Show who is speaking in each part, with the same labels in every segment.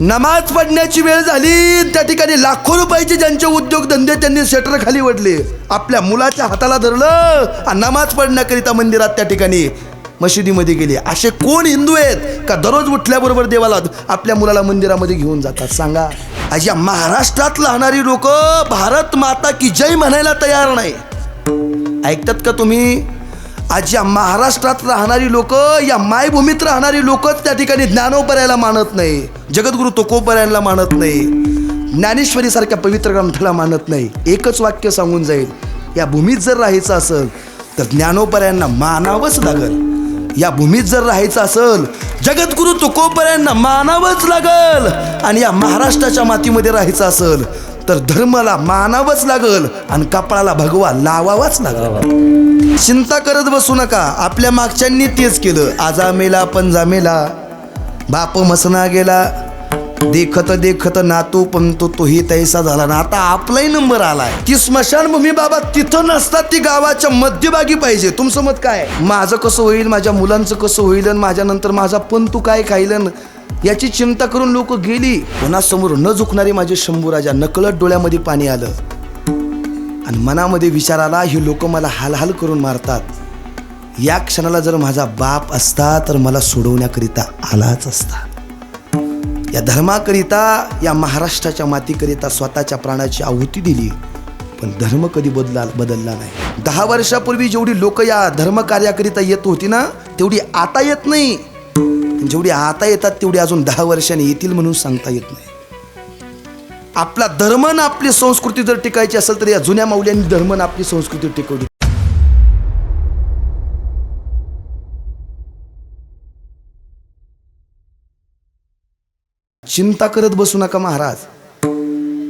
Speaker 1: नमाज पडण्याची वेळ झाली. त्या ठिकाणी लाखो रुपयाचे ज्यांचे उद्योगधंदे त्यांनी शटर खाली वडले आपल्या मुलाच्या हाताला धरलं आणि नमाज पडण्याकरिता मंदिरात त्या ठिकाणी मशिदीमध्ये गेले. असे कोण हिंदू आहेत का दररोज उठल्याबरोबर देवाला आपल्या मुलाला मंदिरामध्ये घेऊन जातात? सांगा. आज या महाराष्ट्रात राहणारी लोक भारत माता की जय म्हणायला तयार नाही. ऐकतात का तुम्ही? आज या महाराष्ट्रात राहणारी लोक या मायभूमीत राहणारी लोकच त्या ठिकाणी ज्ञानोपर्याला मानत नाही. जगद्गुरु तुकोपर्यांना मानत नाही. ज्ञानेश्वरी सारख्या पवित्र ग्रंथाला मानत नाही. एकच वाक्य सांगून जाईल या भूमीत जर राहायचं असेल तर ज्ञानोपर्यांना मानावंच लागल. या भूमीत जर राहायचं असेल जगद्गुरु तुकोपर्यांना मानावंच लागल. आणि या महाराष्ट्राच्या मातीमध्ये राहायचं असेल तर धर्माला मानावंच लागल आणि कपाळाला भगवा लावावाच लागल. चिंता करत बसू नका. आपल्या मागच्यांनी तेच केलं. आजा मेला पंजा मेला. बाप मसना गेला. देखत देखत नातू पण तो तोही तैसा झाला. ना आता आपलाही नंबर आलाय. ती स्मशानभूमी बाबा तिथं नसतात ती गावाच्या मध्यभागी पाहिजे. तुमचं मत काय? माझं कसं होईल? माझ्या मुलांचं कसं होईल? आणि माझ्यानंतर माझा पण तू काय खाईल याची चिंता करून लोक गेली. कोणासमोर न झुकणारे माझे शंभू राजा नकळत डोळ्यामध्ये पाणी आलं. आणि मनामध्ये विचार आला ही लोक मला हालहाल करून मारतात. या क्षणाला जर माझा बाप असता तर मला सोडवण्याकरिता आलाच असता. या धर्माकरिता या महाराष्ट्राच्या मातीकरिता स्वतःच्या प्राणाची आहुती दिली. पण धर्म कधी बदला बदलला नाही. दहा वर्षापूर्वी जेवढी लोक या धर्मकार्याकरिता येत होती ना तेवढी आता येत नाही. जेवढी आता येतात तेवढी अजून दहा वर्षांनी येतील म्हणून सांगता येत नाही. आपला धर्म ना आपली संस्कृती जर टिकायची असेल तर या जुन्या माऊल्यांनी धर्म आपली संस्कृती टिकवली. चिंता करत बसू नका महाराज.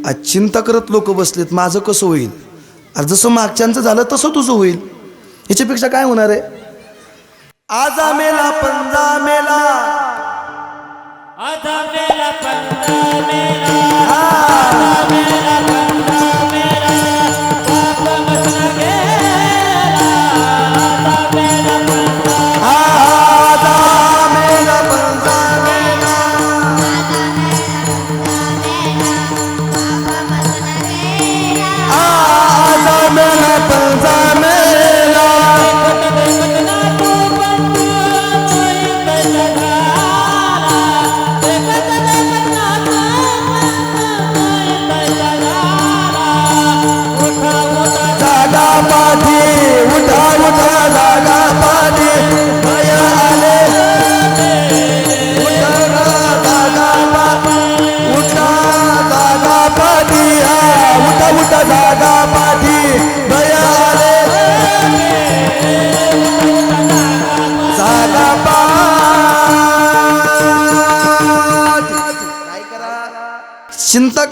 Speaker 1: आज चिंता करत लोक बसलेत माझं कसं होईल? जसं मागच्यांचं झालं तसं तुझं होईल. याच्यापेक्षा काय होणार आहे? आजा मेला पंजा मेला.
Speaker 2: आधा मेला. पंधा मेला पंधा मेला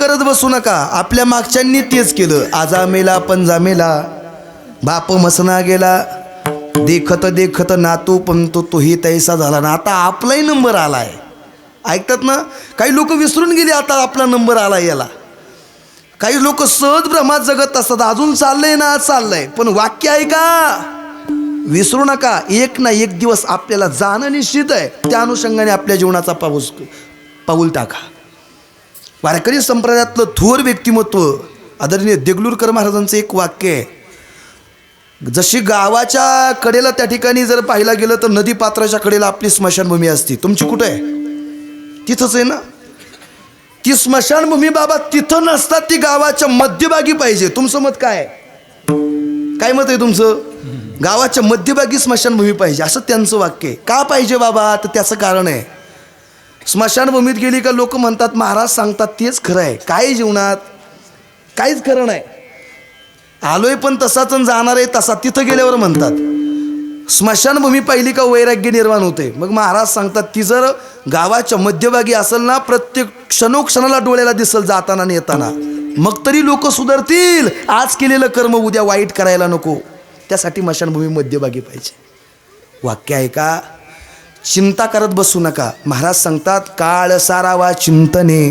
Speaker 1: करत बसू नका. आपल्या मागच्यांनी तेच केलं. आजा मेला पंजा बाप मसना गेला. देखत देखत नातू पण तो तोही तैसा झाला ना. आता आपलाही नंबर आलाय. ऐकतात ना? काही लोक विसरून गेले आता आपला नंबर आला याला. काही लोक सहज भ्रमात जगत असतात. अजून चाललंय ना चाललंय. पण वाक्य आहे का? विसरू नका. एक ना एक दिवस आपल्याला जाणं निश्चित आहे. त्या अनुषंगाने आपल्या जीवनाचा पाऊस पाऊल टाका. वारकरी संप्रदायातलं थोर व्यक्तिमत्व आदरणीय देगलूरकर महाराजांचं एक वाक्य आहे. जशी गावाच्या कडेला त्या ठिकाणी जर पाहायला गेलं तर नदी पात्राच्या कडेला आपली स्मशानभूमी असते. तुमची कुठं आहे? तिथंच आहे ना? ती स्मशानभूमी बाबा तिथं नसतात ती गावाच्या मध्यभागी पाहिजे. तुमचं मत काय काय मत आहे तुमचं? गावाच्या मध्यभागी स्मशानभूमी पाहिजे. असं त्यांचं वाक्य आहे. का पाहिजे बाबा? तर त्याचं कारण आहे. स्मशानभूमीत गेली का लोक म्हणतात महाराज सांगतात तेच खरं आहे. काय जीवनात? काहीच खरं नाही. आलोय पण तसाच आणि जाणार आहे तसा तिथं गेल्यावर म्हणतात. स्मशानभूमी पाहिली का वैराग्य निर्माण होते. मग महाराज सांगतात ती जर गावाच्या मध्यभागी असेल ना प्रत्येक क्षणोक्षणाला डोळ्याला दिसल जाताना आणि येताना. मग तरी लोक सुधारतील. आज केलेलं कर्म उद्या वाईट करायला नको. त्यासाठी स्मशानभूमी मध्यभागी पाहिजे. वाक्य आहे का? चिंता करत बसू नका. महाराज सांगतात काळ सारावा चिंतने.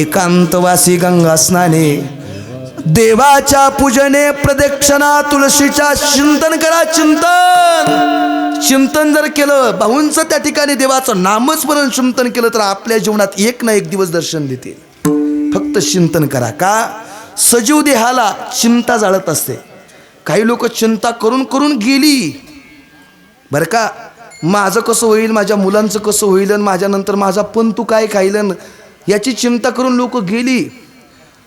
Speaker 1: एकांतवासी गंगा स्नाने. देवाच्या पूजने प्रदक्षिणा तुळशीच्या चिंतन करा चिंतन! चिंतन जर केलं भाऊंचं त्या ठिकाणी देवाचं नामस्मरण चिंतन केलं तर आपल्या जीवनात एक ना एक दिवस दर्शन देतील फक्त चिंतन करा. का? सजीव देहाला चिंता जाळत असते. काही लोक चिंता करून करून गेली. बरं का? माझं कसं होईल माझ्या मुलांचं कसं होईल आणि माझ्यानंतर माझा पण तू काय खाईलन याची चिंता करून लोक गेली.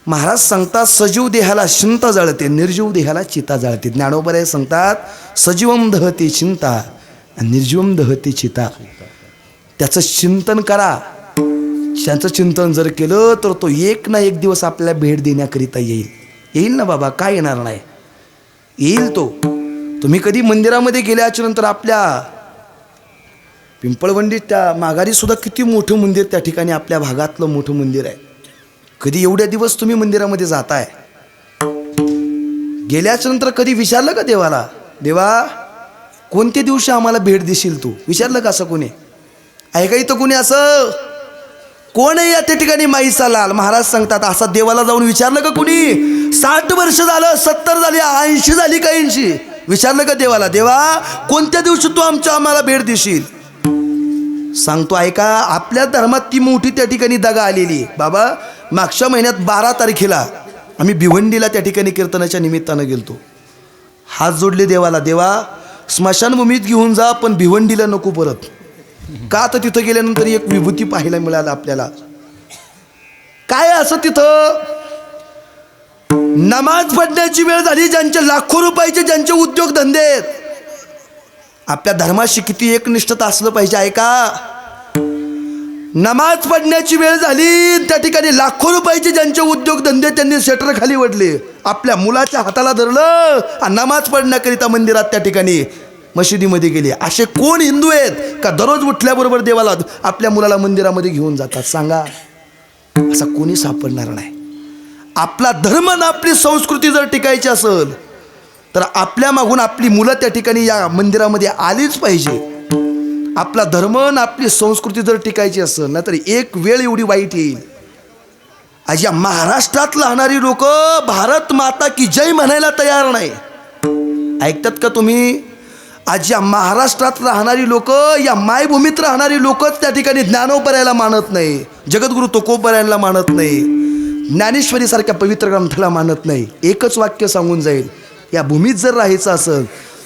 Speaker 1: महाराज सांगतात सजीव देहाला चिंता जाळते निर्जीव देहाला चिता जाळते. ज्ञानोबराय सांगतात सजीवम दहते चिंता आणि निर्जीवम दहते चिता. त्याचं चिंतन करा. त्याचं चिंतन जर केलं तर तो एक ना एक दिवस आपल्याला भेट देण्याकरिता येईल. येईल ना बाबा काय येणार नाही. येईल तो. तुम्ही कधी मंदिरामध्ये गेल्याच्यानंतर आपल्या पिंपळवंडी त्या माघारीसुद्धा किती मोठं मंदिर त्या ठिकाणी आपल्या भागातलं मोठं मंदिर आहे. कधी एवढ्या दिवस तुम्ही मंदिरामध्ये जाताय? गेल्याच्यानंतर कधी विचारलं का देवाला? देवा कोणत्या दिवशी आम्हाला भेट देशील तू? विचारलं का असं कोणी? आहे का इथं कोणी असं? कोण आहे या त्या ठिकाणी माईचा लाल महाराज सांगतात असा देवाला जाऊन विचारलं का कुणी? साठ वर्ष झालं सत्तर झाली ऐंशी झाली का ऐंशी? विचारलं का देवाला? देवा कोणत्या दिवशी तू आमच्या आम्हाला भेट देशील? सांगतो ऐका आपल्या धर्मात ती मोठी त्या ठिकाणी दगा आलेली. बाबा मागच्या महिन्यात बारा तारखेला आम्ही भिवंडीला त्या ठिकाणी कीर्तनाच्या निमित्तानं गेलतो. हात जोडले देवाला देवा स्मशानभूमीत घेऊन जा पण भिवंडीला नको परत. का तर तिथं गेल्यानंतर एक विभूती पाहायला मिळाला आपल्याला? काय असं तिथं? नमाज पडण्याची वेळ झाली ज्यांचे लाखो रुपयाचे ज्यांचे उद्योग धंदे आहेत आपल्या धर्माशी किती एकनिष्ठता असलं पाहिजे आहे का नमाज पडण्याची वेळ झाली त्या ठिकाणी लाखो रुपयाचे ज्यांचे उद्योगधंदे त्यांनी शटर खाली वडले आपल्या मुलाच्या हाताला धरलं आणि नमाज पडण्याकरिता मंदिरात त्या ठिकाणी मशिदीमध्ये गेले. असे कोण हिंदू आहेत का दररोज उठल्याबरोबर देवाला आपल्या मुलाला मंदिरामध्ये घेऊन जातात? सांगा. असा कोणी सापडणार नाही. आपला धर्म आणि आपली संस्कृती जर टिकायची असेल तर आपल्या मागून आपली मुलं त्या ठिकाणी या मंदिरामध्ये आलीच पाहिजे. आपला धर्म आणि आपली संस्कृती जर टिकायची असेल ना तर एक वेळ एवढी वाईट येईल. आज या महाराष्ट्रात राहणारी लोक भारत माता की जय म्हणायला तयार नाही. ऐकतात का तुम्ही? आज या महाराष्ट्रात राहणारी लोक या मायभूमीत राहणारी लोकच त्या ठिकाणी ज्ञानोपरायला मानत नाही. जगद्गुरु तुकोपर्यायला मानत नाही. ज्ञानेश्वरीसारख्या पवित्र ग्रंथाला मानत नाही. एकच वाक्य सांगून जाईल. या भूमीत जर राहायचं असेल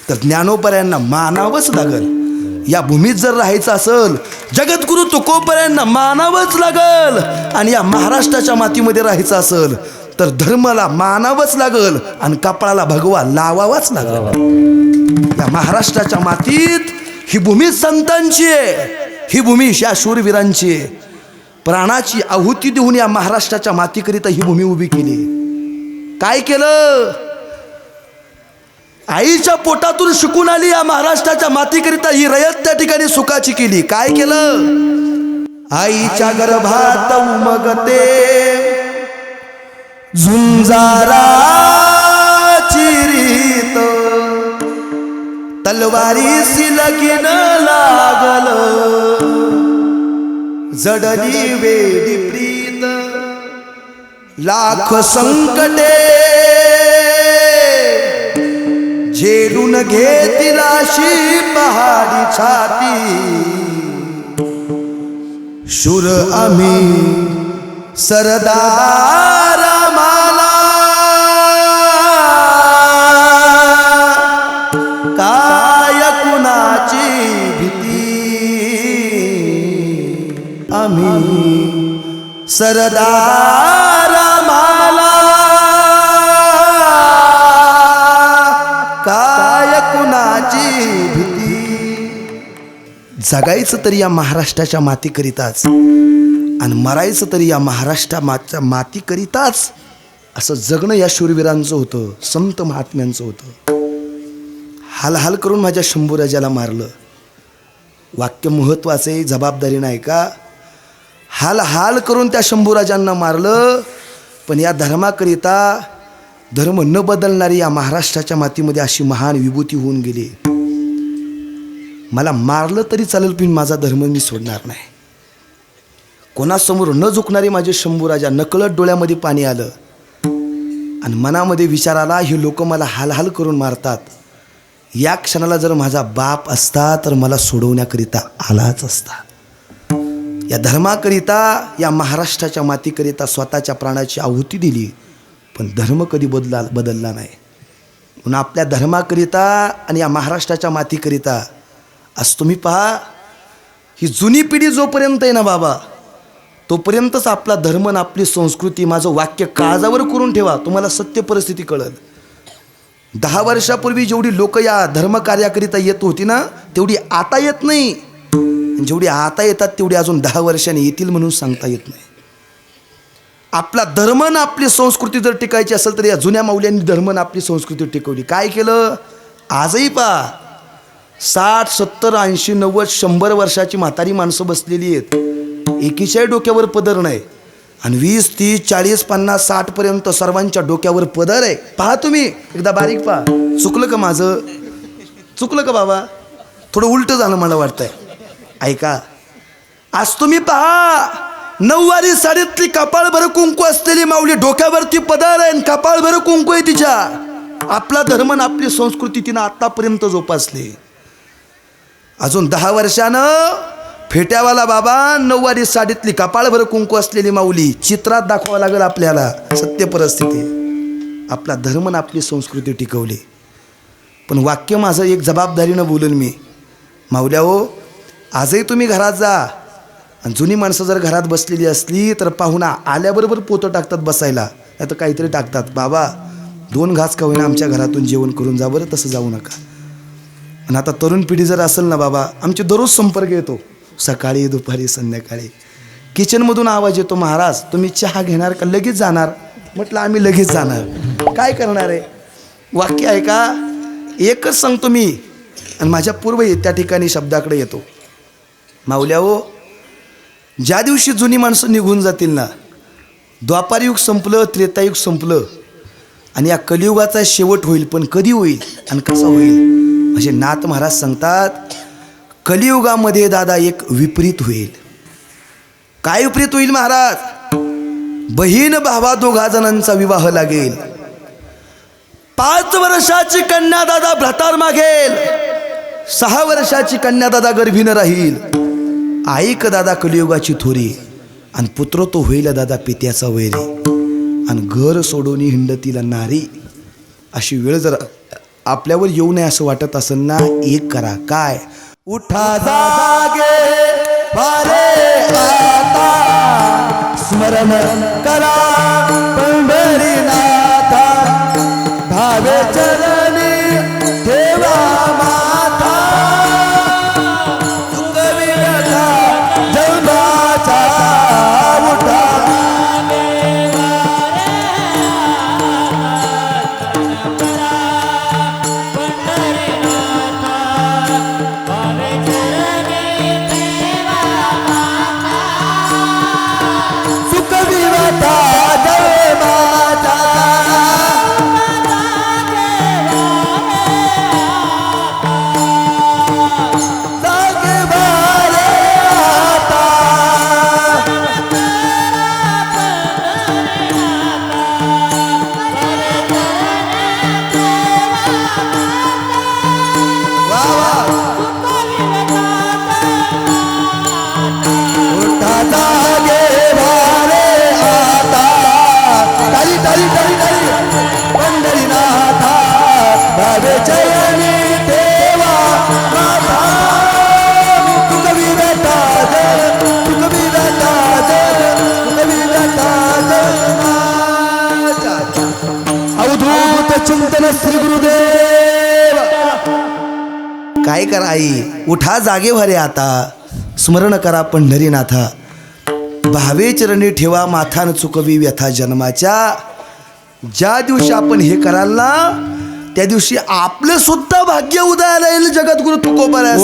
Speaker 1: तर ज्ञानोपर्यांना मानावंच लागल. या भूमीत जर राहायचं असेल जगद्गुरु तुकोपर्यांना मानावंच लागल. आणि या महाराष्ट्राच्या मातीमध्ये राहायचं असेल तर धर्माला मानावंच लागल आणि कपाळाला भगवा लावावाच लागल. या महाराष्ट्राच्या मातीत ही भूमी संतांची आहे. ही भूमी या शूरवीरांची आहे. प्राणाची आहुती देऊन या महाराष्ट्राच्या मातीकरिता ही भूमी उभी केली. काय केलं? आईच्या पोटातून शिकून आली या महाराष्ट्राच्या मातीकरिता ही रयत त्या ठिकाणी सुखाची केली. काय केलं? आईच्या गर्भात उमगते. झुंजारा चिरीत तलवारी लगीन लागल. जडली वेदी प्रीत. लाख संकटे. झेलून घेतील अशी पहाडी छाती. शूर आम्ही सरदार माला काय कुणाची भीती? आम्ही सरदार जगायचं तरी या महाराष्ट्राच्या मातीकरिताच आणि मरायचं तरी या महाराष्ट्रा माच्या मातीकरिताच असं जगणं या शूरवीरांचं होतं संत महात्म्यांचं होतं. हाल हाल करून माझ्या शंभूराजाला मारलं. वाक्य महत्त्वाचं आहे जबाबदारी नाही का? हाल हाल करून त्या शंभूराजांना मारलं पण या धर्माकरिता धर्म न बदलणारी या महाराष्ट्राच्या मातीमध्ये अशी महान विभूती होऊन गेली. मला मारलं तरी चालेल पण माझा धर्म मी सोडणार नाही. कोणासमोर न झुकणारे माझे शंभूराजा नकळत डोळ्यामध्ये पाणी आलं. आणि मनामध्ये विचार आला हे लोक मला हालहाल करून मारतात. या क्षणाला जर माझा बाप असता तर मला सोडवण्याकरिता आलाच असता. या धर्माकरिता या महाराष्ट्राच्या मातीकरिता स्वतःच्या प्राणाची आहुती दिली पण धर्म कधी बदला बदलला नाही. म्हणून आपल्या धर्माकरिता आणि या महाराष्ट्राच्या मातीकरिता आज तुम्ही पहा ही जुनी पिढी जोपर्यंत आहे ना बाबा तोपर्यंतच आपला धर्म आणि आपली संस्कृती माझं वाक्य काळजावर करून ठेवा तुम्हाला सत्य परिस्थिती कळल. दहा वर्षापूर्वी जेवढी लोक या धर्मकार्याकरिता येत होती ना तेवढी आता येत नाही. आणि जेवढी आता येतात तेवढी अजून दहा वर्षांनी येतील म्हणून सांगता येत नाही. आपला धर्म ना आपली संस्कृती जर टिकायची असेल तर या जुन्या माऊल्यांनी धर्म ना आपली संस्कृती टिकवली. काय केलं? आजही पा साठ सत्तर ऐंशी नव्वद शंभर वर्षाची म्हातारी माणसं बसलेली आहेत. एकीच्याही डोक्यावर पदर नाही. आणि वीस तीस चाळीस पन्नास साठपर्यंत सर्वांच्या डोक्यावर पदर आहे. पहा तुम्ही एकदा बारीक पहा. चुकलं का माझं? चुकलं का बाबा? थोडं उलटं झालं मला वाटतंय. ऐका. आज तुम्ही पहा नऊवारी साडीतली कपाळभर कुंकू असलेली माऊली डोक्यावरती पदर आहे आणि कपाळभर कुंकू आहे तिच्या. आपला धर्म आणि आपली संस्कृती तिनं आतापर्यंत जोपासली. अजून दहा वर्षानं फेट्यावाला बाबा नऊवारी साडीतली कपाळभर कुंकू असलेली माऊली चित्रात दाखवावं लागेल आपल्याला. सत्य परिस्थिती. आपला धर्म आणि आपली संस्कृती टिकवली. पण वाक्य माझं एक जबाबदारीनं बोलेन मी. माऊल्या हो आजही तुम्ही घरात जा. आणि जुनी माणसं जर घरात बसलेली असली तर पाहुणा आल्याबरोबर पोतं टाकतात बसायला. नाही तर काहीतरी टाकतात. बाबा दोन घास का होईना आमच्या घरातून. जेवण करून जा बरं तसं जाऊ नका. आणि आता तरुण पिढी जर असेल ना बाबा आमचे दररोज संपर्क येतो. सकाळी दुपारी संध्याकाळी. किचनमधून आवाज येतो महाराज तुम्ही चहा घेणार का? लगेच जाणार. म्हटलं आम्ही लगेच जाणार. काय करणार आहे? वाक्य आहे का? एकच सांगतो मी. आणि माझ्या पूर्व त्या ठिकाणी शब्दाकडे येतो. माऊल्या हो ज्या दिवशी जुनी माणसं निघून जातील ना द्वापारयुग संपलं त्रेतायुग संपलं आणि या कलियुगाचा शेवट होईल पण कधी होईल आणि कसा होईल? म्हणजे नाथ महाराज सांगतात कलियुगामध्ये दादा एक विपरीत होईल. काय विपरीत होईल महाराज? बहीण भावा दोघा जणांचा विवाह लागेल. पाच वर्षाची कन्या दादा भ्रतार मागेल. सहा वर्षाची कन्या दादा गर्भीनं राहील. ऐक दादा कलियुगाची थोरी. आणि पुत्र तो होईल दादा पित्याचा वैरी. आणि घर सोडून हिंडतीला नारी. अशी वेळ जर आपल्यावर येऊ नये असं वाटत असताना ना एक करा. काय? उठा जागे आता. स्मरण करा. आई उठा जागे भरे आता. स्मरण करा पंढरीनाथा. भावे चरणी ठेवा माथान चुकवी व्यथा जन्माच्या. ज्या दिवशी आपण हे कराल ना त्या दिवशी आपलं सुद्धा भाग्य उदयाला येईल जगद्गुरु तुकोबाला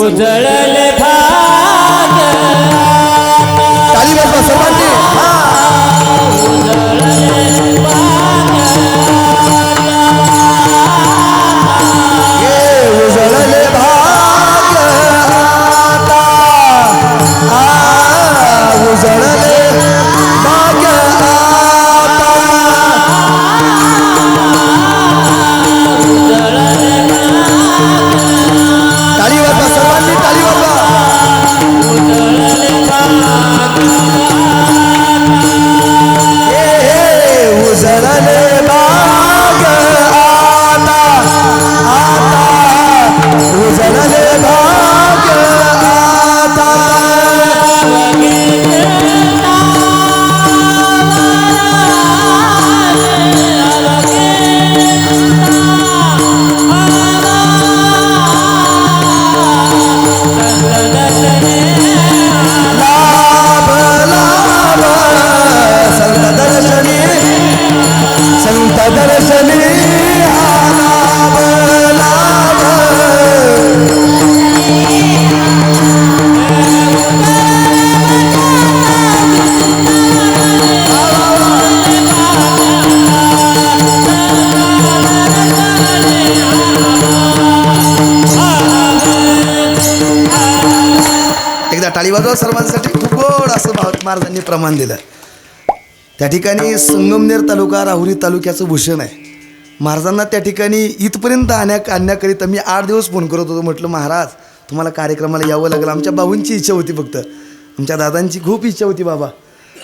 Speaker 1: वाजवा सर्वांसाठी. खूप गोड असं भावत महाराजांनी प्रमाण दिलं. त्या ठिकाणी संगमनेर तालुका राहुरी तालुक्याचं भूषण आहे. महाराजांना त्या ठिकाणी इथपर्यंत आणण्या आणण्याकरिता मी आठ दिवस फोन करत होतो. म्हटलं महाराज तुम्हाला कार्यक्रमाला यावं लागलं. आमच्या भाऊंची इच्छा होती फक्त. आमच्या दादांची खूप इच्छा होती बाबा.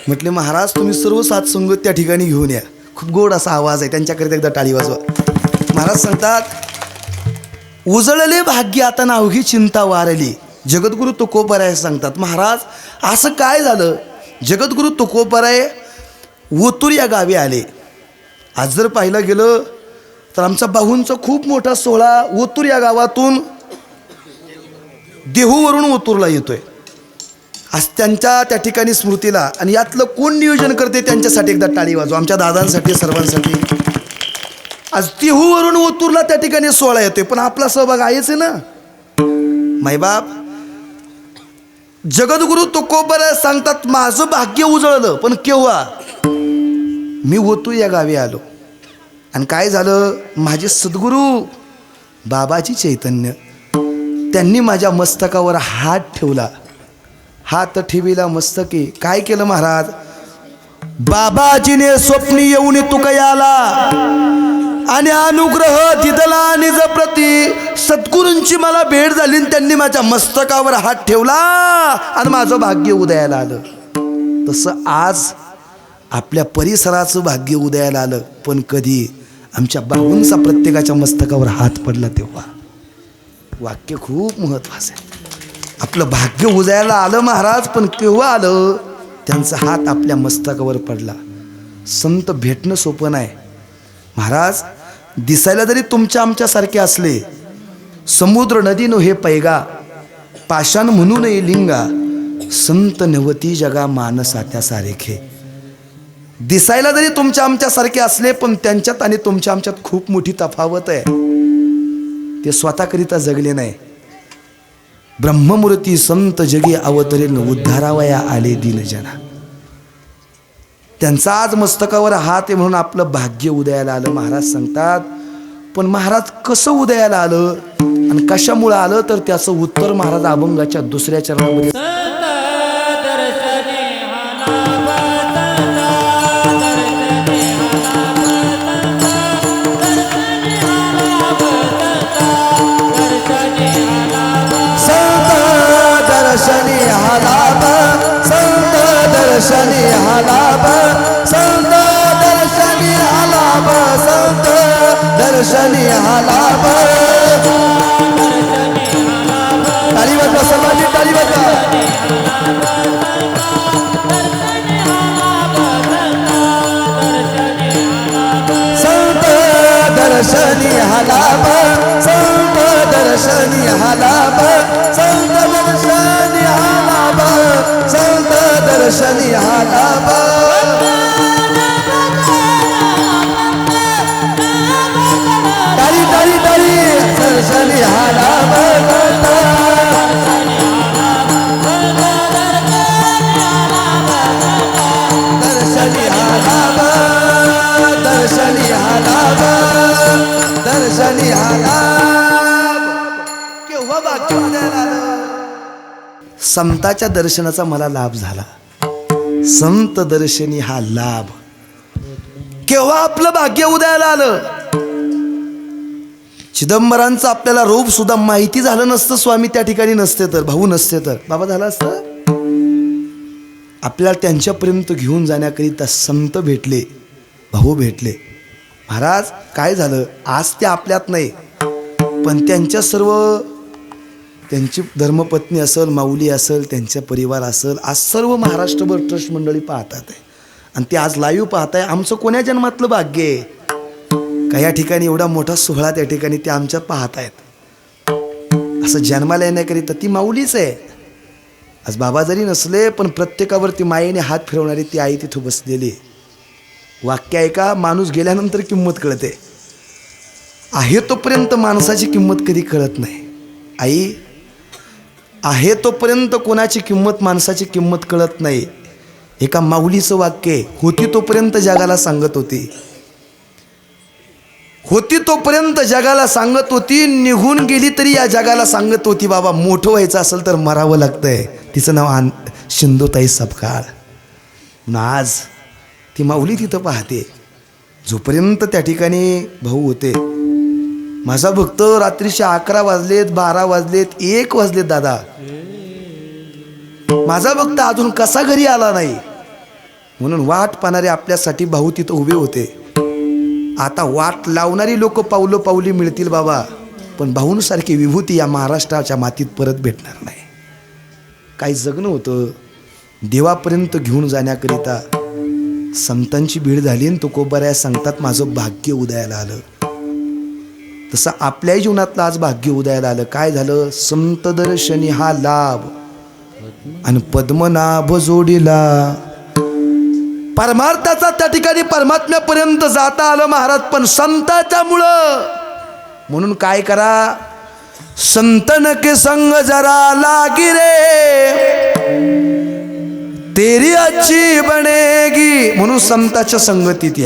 Speaker 1: म्हटले महाराज तुम्ही सर्व सात संगत त्या ठिकाणी घेऊन या. खूप गोड असा आवाज आहे. त्यांच्याकरिता एकदा टाळी वाजवा. महाराज सांगतात उजळले भाग्य आता नावघी चिंता वारली. जगद्गुरु तुकोबराय सांगतात. महाराज असं काय झालं? जगद्गुरु तुकोबराय ओतूर या गावी आले. आज जर पाहिलं गेलं तर आमचा बाहूंचा खूप मोठा सोहळा ओतूर या गावातून देहूवरून ओतूरला येतोय. आज त्यांच्या त्या ठिकाणी स्मृतीला आणि यातलं कोण नियोजन करते त्यांच्यासाठी एकदा टाळी वाजू आमच्या दादांसाठी सर्वांसाठी. आज तिहूवरून ओतूरला त्या ठिकाणी सोहळा येतोय. पण आपला सहभाग आहेच आहे ना? मायबाप जगद्गुरु तुकोबर सांगतात माझं भाग्य उजळलं पण केव्हा? मी होतो या गावी आलो. आणि काय झालं? माझे सद्गुरू बाबाजी चैतन्य त्यांनी माझ्या मस्तकावर हात ठेवला. हात ठेवीला मस्तकी. काय केलं महाराज? बाबाजीने स्वप्नी येऊन तुकयाला आणि अनुग्रह तिथला आणि जप्रती सद्गुरूंची मला भेट झाली आणि त्यांनी माझ्या मस्तकावर हात ठेवला आणि माझं भाग्य उदयाला आलं. तसं आज आपल्या परिसराचं भाग्य उदयाला आलं. पण कधी आमच्या बाहूंचा प्रत्येकाच्या मस्तकावर हात पडला तेव्हा. वाक्य खूप महत्वाचं आहे. आपलं भाग्य उदयाला आलं महाराज पण केव्हा आलं? त्यांचा हात आपल्या मस्तकावर पडला. संत भेटणं सोपं नाही. महाराज दिसायला जरी तुमच्या आमच्यासारखे असले समुद्र नदी नो हे पैगा पाषाण म्हणूनही लिंगा संत नवती जगा मानसात्या सारेखे. दिसायला जरी तुमच्या आमच्यासारखे असले पण त्यांच्यात आणि तुमच्या आमच्यात खूप मोठी तफावत आहे. ते स्वतःकरिता जगले नाही. ब्रह्ममूर्ती संत जगी अवतरेन उद्धारावया आले दिनजना. त्यांचा आज मस्तकावर हात आहे म्हणून आपलं भाग्य उदयाला आलं महाराज सांगतात. पण महाराज कसं उदयाला आलं? आणि कशामुळं आलं? तर त्याचं उत्तर महाराज अभंगाच्या दुसऱ्या चरणामध्ये संत दर्शनी हालाब संत दर्शनी हालाब. दर्शनी हालाब। ताली वाजवा सर्वांनी ताली वाजवा संत दर्शनी हालाब संत दर्शनी हालाब संत दर्शनी हालाब संत दर्शनी हालाब। संताच्या दर्शनाचा मला लाभ झाला. संत दर्शनी हा लाभ. केव्हा आपलं भाग्य उदयाला आलं? चिदंबरांचं आपल्याला रूप सुद्धा माहिती झालं नसतं स्वामी त्या ठिकाणी नसते तर भाऊ नसते तर. बाबा झालं असतं? आपल्याला त्यांच्यापर्यंत घेऊन जाण्याकरिता संत भेटले भाऊ भेटले. महाराज काय झालं? आज ते आपल्यात नाही पण त्यांच्या सर्व त्यांची धर्मपत्नी असेल माऊली असेल त्यांचा परिवार असेल आज सर्व महाराष्ट्रभर ट्रस्ट मंडळी पाहतात आहे. आणि ते आज लाईव्ह पाहत आहे आमचं कोण्या जन्मातलं भाग्य आहे? का या ठिकाणी एवढा मोठा सोहळा त्या ठिकाणी ते आमच्या पाहत आहेत असं जन्माला येण्याकरिता ती माऊलीच आहे. आज बाबा जरी नसले पण प्रत्येकावर ती मायेने हात फिरवणारी ती आई तिथं बसलेली आहे. वाक्य ऐका माणूस गेल्यानंतर किंमत कळते. आहे तोपर्यंत माणसाची किंमत कधी कळत नाही. आई आहे तोपर्यंत कोणाची किंमत माणसाची किंमत कळत नाही. एका माऊलीचं वाक्य होती तोपर्यंत जगाला सांगत होती. होती तोपर्यंत जगाला सांगत होती निघून गेली तरी या जगाला सांगत होती बाबा मोठं व्हायचं असेल तर मरावं लागतंय. तिचं नाव आन शिंदोताई सपकाळ. म्हणून आज ती माऊली तिथं पाहते. जोपर्यंत त्या ठिकाणी भाऊ होते माझा भक्त रात्रीचे अकरा वाजलेत बारा वाजलेत एक वाजलेत दादा. माझा भक्त अजून कसा घरी आला नाही? म्हणून वाट पाहणारे आपल्यासाठी भाऊ तिथं उभे होते. आता वाट लावणारी लोक पावलं पावली मिळतील बाबा पण भाऊंसारखी विभूती या महाराष्ट्राच्या मातीत परत भेटणार नाही. काही जगणं होतं देवापर्यंत घेऊन जाण्याकरिता संतांची भीड झाली आणि तुकोबऱ्या सांगतात माझं भाग्य उदयाला आलं. तसं आपल्याही जीवनातलं आज भाग्य उदयाला आलं. काय झालं? संतदर्शनी हा लाभ आणि पद्मनाभ जोडीला. परमार्थाचा त्या ठिकाणी परमात्म्यापर्यंत जाता आलं महाराज पण संताच्या मुळं. म्हणून काय करा? संतन के संग जरा लागी रे. तेरी अच्छी बनेगी. म्हणून संताच्या संगतीत या.